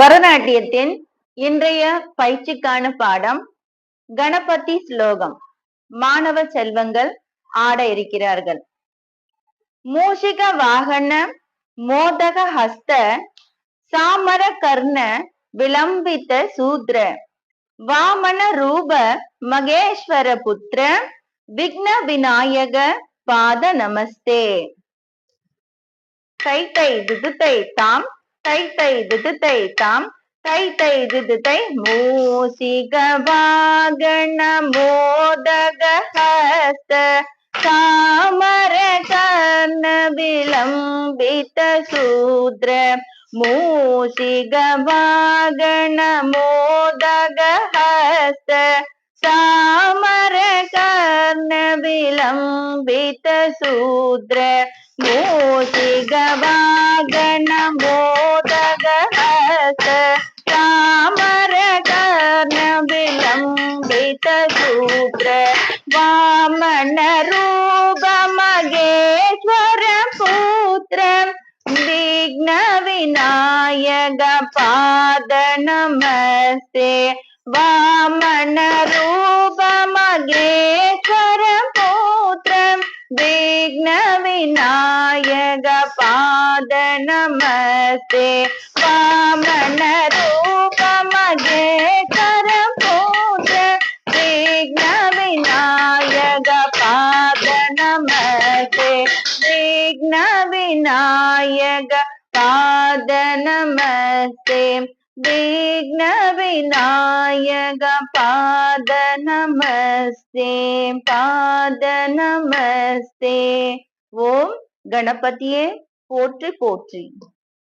பரதநாட்டியத்தின் இன்றைய பயிற்சிக்கான பாடம் கணபதி ஸ்லோகம். மாணவ செல்வங்கள் ஆட இருக்கிறார்கள். மூஷிக வாகன மோதக ஹஸ்த சாமர கர்ண விளம்பித்த சூத்ர வாமன ரூப மகேஸ்வர புத்திர விக்ன விநாயக பாத நமஸ்தே. கைத்தை தை தாம் தை தை திது தை தாம். தை தை திது தை மூசிக வாகன மோதக ஹஸ்த. சாமர கர்ண விளம்பித சூத்ர. மூசிக வாகன மோதக ஹஸ்த. சாமர கர்ண விளம்பித சூத்ர. மூசிக வாகன மோ விக்ன விநாயக பாத நமஸ்தே வாமன ரூப மகேஸ்வர புத்திர விக்ன விநாயக பாத நமஸ்தே வாமன ரூப மகேஸ்வர புத்திர விக்ன விநாயக பாத நமஸ்தே விக்ன விநாயக பாத நமஸ்தே விக்ன விநாயக பாத நமஸ்தே பாத நமஸ்தே ஓம் கணபதியே போற்றி போற்றி.